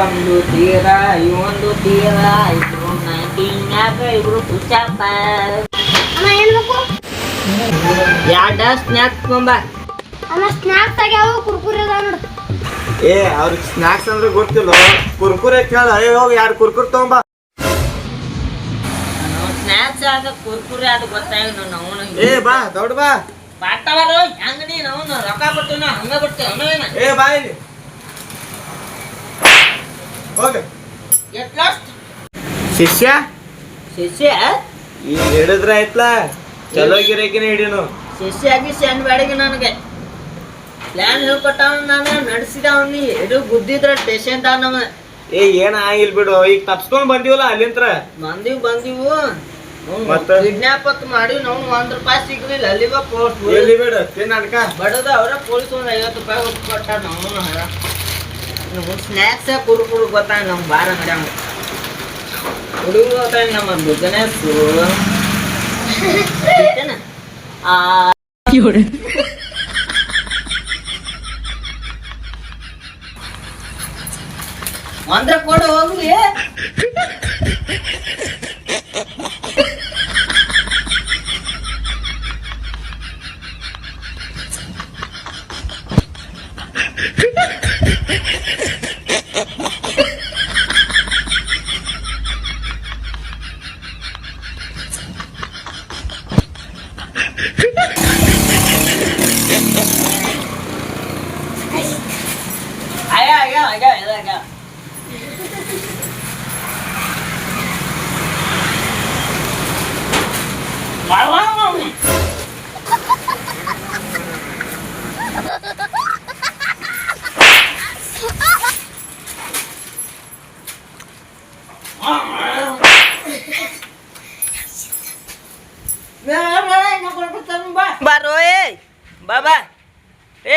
ಒಂದು ತೀರ ಇವೊಂದು ತೀರ. ಇಬ್ರು ನೈನ್ಟೀನ್ಯಾಗ ಇಬ್ರು ಕುಚಾಪ ಅಮ್ಮ ಏನ್ ಬೇಕು? ಎರಡ ಸ್ನ್ಯಾಕ್ಸ್ ತೊಂಬ ಅಮ್ಮ ಸ್ನಾಕ್ಸ್ ಆಗ್ಯಾವ ಕುರ್ಕುರಿ ಅದ ನೋಡು. ಏ ಅವ್ರಿಗೆ ಸ್ನಾಕ್ಸ್ ಅಂದ್ರೆ ಗೊತ್ತಿಲ್ಲ. ಕುರ್ಕುರೆ ಕೇಳ. ಅಯ್ಯೋ ಹೋಗಿ ಯಾರು ಕುರ್ಕುರ್ ತಗೊಂಬ. ಸ್ನ್ಯಾಕ್ಸ್ ಆದ ಕುರ್ಕುರಿ ಅದು ಗೊತ್ತಾಗ ನಾವು ಏ ಬಾ ದೊಡ್ಡ ಬಾ. ಬಾಟವರ ಹೆಂಗ ರೊಕ್ಕ ಕೊಟ್ಟು ಹಂಗ ಬಿಡ್ತೇವೆ ಅವನೇನ ಏ ಬಾ ಇಲ್ಲಿ. ಹೋಗ. ಎಟ್ಲಸ್ಟ್? ಶಿಷ್ಯ? ಶಿಷ್ಯ? ಈಗ ಹಿಡಿದ್ರ ಆಯ್ತಲ್ಲ ಚಲೋ ಗಿರಾಕಿನ ಹಿಡಿನು. ಶಿಷ್ಯ ಆಗಿ ಸಣ್ಣ ಬೇಡಿಗೆ ನನಗೆ? ಪ್ಲಾನ್ ಹೇಳ್ಕೊಟ್ಟವ ನಾನು ನಡೆಸಿದ ಅವನಿ ಇದು ಗುದ್ದಿದ್ರ ಪೇಷಂಟ್ ನಮ್ಮ ಏ ಏನ ಆಗಿಲ್ ಬಿಡು. ಈಗ ತಪ್ಸ್ಕೊಂಡ್ ಬಂದಿವಲ್ಲ ಅಲ್ಲಿಂತ್ರ. ಬಂದಿವ್ ಬಂದಿವು. ಮತ್ತ? ಕಿಡ್ನಾಪ್ ಅತ್ ಮಾಡಿ ನಾವು ಒಂದ್ ರೂಪಾಯಿ ಸಿಗ್ಲಿಲ್ಲ. ಅಲ್ಲಿಗ ಪೋಸ್ಟ್ ಎಲ್ಲಿ ಬೇಡ ತಿನ್ನ ಬಡದ ಅವರ ಪೊಲೀಸ್ ಒಂದ್ ಐವತ್ತು ರೂಪಾಯಿ ಕೊಟ್ಟ ನಾವು ನಾವು ಸ್ನ್ಯಾಕ್ಸ್ ಕುರು ಗೊತ್ತಾಗ ನಮ್ ಬಾರ ಮೇಡಮ್ ಹುಡುಗರು ಗೊತ್ತಾಗ ನಮ್ಮ ಬಿಸ್ನೆಸ್ ಆ ಒಂದ್ರ ಕೊಡ ಹೋಗ್ಲಿ.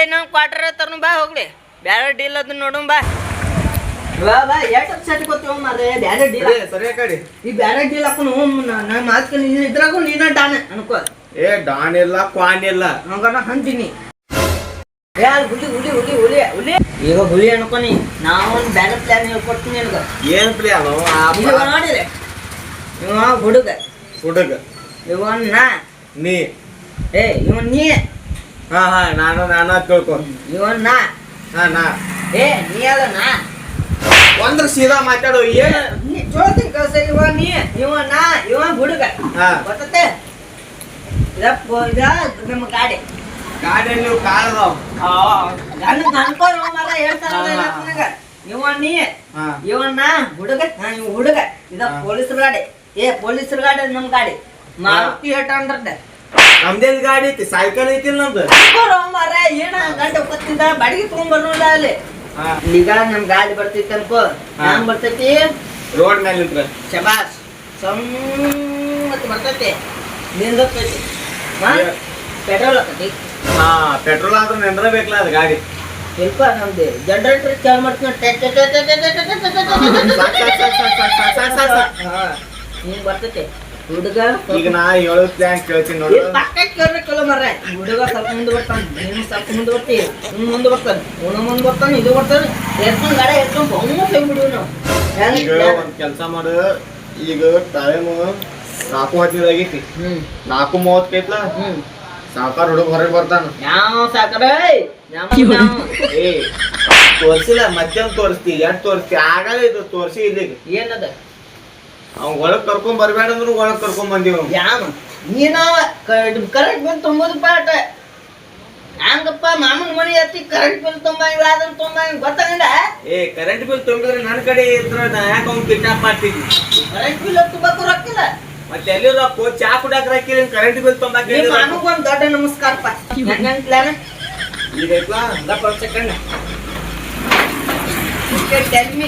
ಏ ನಮ್ ಕ್ವಾರ್ಟರ್ ತರ್ನು ಬಾ ಹೋಗ್ಲಿ. ಬ್ಯಾರೆ ಡೀಲ್ ಅದನ್ನ ನೋಡು ಬಾ. ಈ ಬ್ಯಾರೆ ಡೀಲ್ ಹಾಕೊಂಡು ನಾ ನೀನು ಇದ್ರಾಗೂ ನೀನ ಡಾನೆ ಅನ್ಕೋ. ಏ ಡಾನ್ ಇಲ್ಲ ಕ್ವಾನ್ ಇಲ್ಲ. ಹಂತೀನಿ ಏ ಅಲ್ಲಿ ಹುಲಿ ಹುಲಿ ಹುಲಿ ಹುಲಿ ಹುಲಿ. ಈಗ ಹುಲಿ ಅನ್ಕೊನಿ ನಾವು ಬೇರೆ ಪ್ಲಾನ್ ಹೇಳ್ಕೊಡ್ತೀನಿ ನಿನಗೆ. ಏನ್ ಪ್ಲಾನ್ ನೋಡಿದ್ರೆ ಇವ ಹುಡುಗ. ಹುಡುಗ. ಇವನ್ ನಾ. ನೀ. ಏ ಇವನ್ ನೀ. ಹಾ ಹಾ ನಾನು ನಾನು ತಿಳ್ಕೊ ಇವ ನಾ. ಹಾ ನಾ. ಏ ನೀ ಅದ ನಾ. ಒಂದ್ರ ಸೀದಾ ಮಾತಾಡೋ ಏ. ನೀ ಕಸ ಇವ ನೀ ಇವ ನಾ ಇವ ಹುಡುಗ. ಹಾ. ಗೊತ್ತತೆ? ಇದಪ್ಪ ಇದ ನಮ್ಮ ಗಾಡಿ. ಗಾಡಿ ನೀವು ಕಾಳದಾವ್ ನನ್ನ ಅನ್ಕೋರ್ ಮರ ಹೇಳ್ತಾರಲ್ಲ ನನಗ. ಇವ ನೀ ಹಾ. ಇವ ನಾ ಹುಡುಗ ಹಾ ಇವ ಹುಡುಗ. ಇದ ಪೊಲೀಸ್ ಪೊಲೀಸರ ಗಾಡಿ. ಏ ಪೊಲೀಸರ ಗಾಡಿ ನಮ್ಮ ಗಾಡಿ. ಮಾರುತಿ ಹೇಳ್ತಾ ಹಂಡ್ರೆಡ್ ನಮ್ದೇನ್ ಗಾಡಿ ಐತಿ ಸೈಕಲ್ ಐತಿ ನಮ್ದು ಮರ ಏನ ಗಂಡ ಗೊತ್ತಿದ್ದ ಬಾಡಿಗೆ ತಗೊಂಡ್ಬರ್ನೋಡ ಅಲ್ಲಿ ಈಗ ನಮ್ ಗಾಡಿ ಬರ್ತೈತಿ ಅನ್ಕೋ ಹ್ಯಾಂಗ್ ಬರ್ತೈತಿ ರೋಡ್ ಮೇಲೆ ನಿಂತ್ರ ಶಬಾಸ್ ಸಮ್ಮತ್ ಬರ್ತೈತಿ ಪೆಟ್ರೋಲ್ ಹಾಕತಿ ಹಾ ಪೆಟ್ರೋಲ್ ಆದ್ರೆ ನಿಂದ್ರಬೇಕಲ್ಲ ಅದು ಗಾಡಿ ಸ್ವಲ್ಪ ನಮ್ದು ಜನರೇಟರ್ ಚಾಲ್ ಮಾಡ್ತೀನಿ ಹಿಂಗ್ ಬರ್ತೈತಿ ಹುಡುಗ ಈಗ ನಾ ಹೇಳೋ ಪ್ಲಾನ್ ಕೇಳ್ತೀನಿ ನೋಡಿ. ಪಕ್ಕ ಕೇಳ್ಬೇಕಲ್ಲ ಮರ ಹುಡುಗ ಸ್ವಲ್ಪ ಮುಂದೆ ಬರ್ತಾನೆ ನೀನು ಸ್ವಲ್ಪ ಮುಂದೆ ಬರ್ತಿ. ಇವ್ನು ಮುಂದೆ ಬರ್ತಾನೆ ಇವನು ಮುಂದೆ ಬರ್ತಾನೆ ಇದು ಬರ್ತಾನೆ. ಎತ್ಕೊಂಡು ಗಾಡ ಎತ್ಕೊಂಡು ಬಹುಮುಖ ಹೋಗ್ಬಿಡು ನಾವು. ಈಗ ಒಂದ್ ಕೆಲಸ ಮಾಡು. ಈಗ ಟೈಮ್ ನಾಲ್ಕು ಹದಿನೈದಾಗೈತಿ ಹ್ಮ್. ನಾಲ್ಕು ಮೂವತ್ತೈತ್ಲ ಹ್ಮ್. ಸಾಕಾರ ಹುಡುಗ ಹೊರಗೆ ಬರ್ತಾನ. ಯಾವ ಸಾಕಾರ ಏ ತೋರ್ಸಿಲ್ಲ ಮಧ್ಯಾಹ್ನ ತೋರಿಸ್ತಿ ಎಷ್ಟು ತೋರಿಸ್ತಿ? ಆಗಲ್ಲ ಇದು ತೋರ್ಸಿ ಇದೀಗ ಏನದ? ಅವ್ನ್ ಒಳಗ್ ಕರ್ಕೊಂಡ್ ಬರ್ಬೇಡ ಅಂದ್ರು ಒಳಗ್ ಕರ್ಕೊಂಡ್ ಬಂದಿವ್. ಯಾವ ನೀನ? ಕರೆಂಟ್ ಬಿಲ್ ತುಂಬೋದು ಪಾಟ ಹಂಗಪ್ಪ ಮಾಮನ್ ಮನೆ ಹತ್ತಿ ಕರೆಂಟ್ ಬಿಲ್ ತುಂಬಂಗಿಲ್ಲ ಅದನ್ನ ತುಂಬಂಗಿಲ್ಲ ಗೊತ್ತಾಗಂಡ? ಏ ಕರೆಂಟ್ ಬಿಲ್ ತುಂಬಿದ್ರೆ ನನ್ ಕಡೆ ಇದ್ರ ನಾ ಯಾಕೆ ಅವ್ನ್ ಕಿಡ್ನಾಪ್ ಮಾಡ್ತಿದ್ವಿ ಕರೆಂಟ್ ಬಿಲ್ ತುಂಬಕ್ಕೂ ರೊಕ್ಕಿಲ್ಲ. ಮತ್ತೆ ಎಲ್ಲಿ ರೊಕ್ಕ ಚಾ ಕುಡಾಕ್ ಕರೆಂಟ್ ಬಿಲ್ ತುಂಬಾಕ ಮಾಮಗ್ ಒಂದ್ ದೊಡ್ಡ ನಮಸ್ಕಾರಪ್ಪ. ಹೆಂಗಂಗ್ ಪ್ಲಾನ್. ಈಗ ಐತ್ಲಾ ಸೆಕೆಂಡ್ ಟೆಲ್ ಮೀ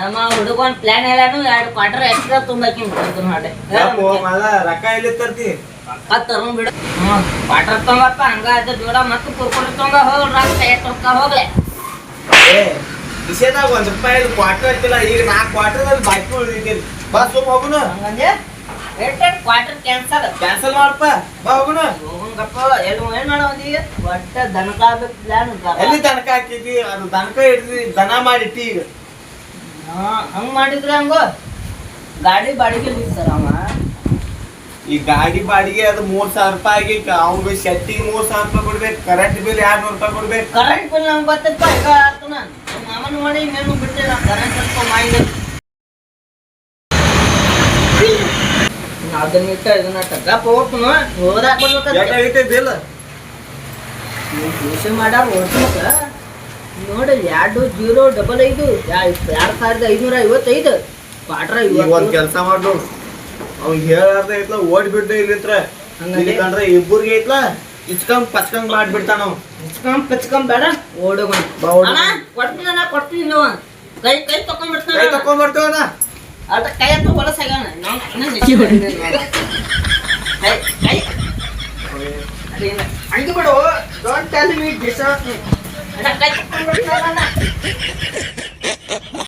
ನಮ್ಮ ಹುಡುಗನ್ ಪ್ಲಾನ್ ಎಲ್ಲಾನು ಎರಡು ಕ್ವಾರ್ಟರ್ ಎಕ್ಸ್ಟ್ರಾ ತುಂಬಾಕಿ ಮುಗಿದ್ರು ನೋಡಿ. ರೊಕ್ಕ ಎಲ್ಲಿ ತರ್ತಿ ತರು ಬಿಡು. ಕ್ವಾರ್ಟರ್ ತೊಂಬಪ್ಪ ಹಂಗ ಅದ ಜೋಡ ಮತ್ತೆ ಕುರ್ಕುರಿ ತೊಂಬ ಹೋಗ್ರ ಎಷ್ಟು ರೊಕ್ಕ ಹೋಗ್ಲೆ. ಏ ವಿಷಯದಾಗ ಒಂದ್ ರೂಪಾಯಿ ಕ್ವಾರ್ಟರ್ ಐತಿಲ್ಲ ಈಗ ನಾಲ್ಕು ಕ್ವಾರ್ಟರ್ ಬಾಕಿ ಉಳಿದಿದ್ದೀನಿ ಬಾ ಸುಮ್ ಹೋಗುನ. ಹಂಗಂದೆ? ಎಷ್ಟು ಕ್ವಾರ್ಟರ್ ಕ್ಯಾನ್ಸಲ್ ಕ್ಯಾನ್ಸಲ್ ಮಾಡಪ್ಪ ಬಾ ಹೋಗುನ. ಹೋಗಂಗಪ್ಪ ಎಲ್ಲಿ ಏನ್ ಮಾಡೋದು ಈಗ? ಒಟ್ಟ ದನಕ ಪ್ಲಾನ್ ಎಲ್ಲಿ ದನಕ ಹಾಕಿದ್ವಿ ಅದು ದನಕ ಹಿಡಿದ್ವಿ ದನ ಮಾಡಿಟ್ಟಿ ಈಗ ಹಂಗ್ ಮಾಡಿದ್ರೆ ಹಂಗ? ಗಾಡಿ ಬಾಡಿಗೆ ಸರ್ ಅವ? ಈ ಗಾಡಿ ಬಾಡಿಗೆ ಅದು ಮೂರ್ ಸಾವಿರ ರೂಪಾಯಿ ಆಗಿತ್ತು. ಅವ್ನಿಗೆ ಶೆಟ್ಟಿಗೆ ಮೂರ್ ಸಾವಿರ ರೂಪಾಯಿ ಕೊಡ್ಬೇಕು ಕರೆಂಟ್ ಬಿಲ್ ಎರಡ್ ನೂರು ರೂಪಾಯಿ ಕೊಡ್ಬೇಕು. ಕರೆಂಟ್ ಬಿಲ್ ನಂಗೆ ಬರ್ತಪ್ಪ ಈಗ ಆತು ನಾನು. ನಮ್ಮ ಮಾಮನ ಮಾಡಿ ಇನ್ನೇನು ಬಿಟ್ಟೆ ನಾನು. ಕರೆಂಟ್ ಸ್ವಲ್ಪ ಮೈಂಡ್ ಅದನ್ನ ಇಟ್ಟ ಇದನ್ನ ಟಗಪ್ಪ ಹೋಗ್ತು ಹೋದಾಕ ಬಿಲ್ ಮಾಡ್ಯಾರ ಓಡ್ಸ್ಬೇಕ. ನೋಡಿ ಎರಡು ಜೀರೋ ಡಬಲ್ ಐದು. ಎರಡು ಸಾವಿರದ ಐನೂರ ಐವತ್ತೈದು. ಕ್ವಾಟ್ರ ಒಂದು ಕೆಲ್ಸ ಮಾಡು ಅವ್ನ್ ಹೇಳಾರ್ದ ಐತ್ಲ ಓಡ್ಬಿಟ್ಟು ಇಲ್ಲಿತ್ರ ಹಂಗಂದ್ರೆ? ಕಂಡ್ರೆ ಇಬ್ಬರಿಗೆ ಐತ್ಲ ಇಚ್ಕಂಗ್ ಪಚ್ಕಂಗ್ ಮಾಡ್ಬಿಡ್ತಾನ ಅವ್ ಹಚ್ಕೊಂಡ್ ಪಚ್ಕೊಂಡ್ ಬೇಡ ಓಡೋಗ ಬಾ ಓಡು. ಅಣ್ಣ ಕೊಡ್ತೀನಿ ಕೊಡ್ತೀನಿ ನೀವು. ಕೈ ಕೈ ಕೈ ತಕೊಂಡ್ಬಿಡ್ತಾನೆ ತಕೊಂಡ್ಬರ್ತೇವನ ಅದ ಕೈ ಅಂತ ಹೊಲಸಾಗ್ಯಾನ ಕೈ ಕೈ. ಹಂಗೆ ಬಿಡು. ಡೋಂಟ್ ಟೆಲ್ ಮೀ ದಿಸ್ ಅಣ್ಣ ಕೈ ತಕೊಂಡ್ಬಿಡ್ತಾನ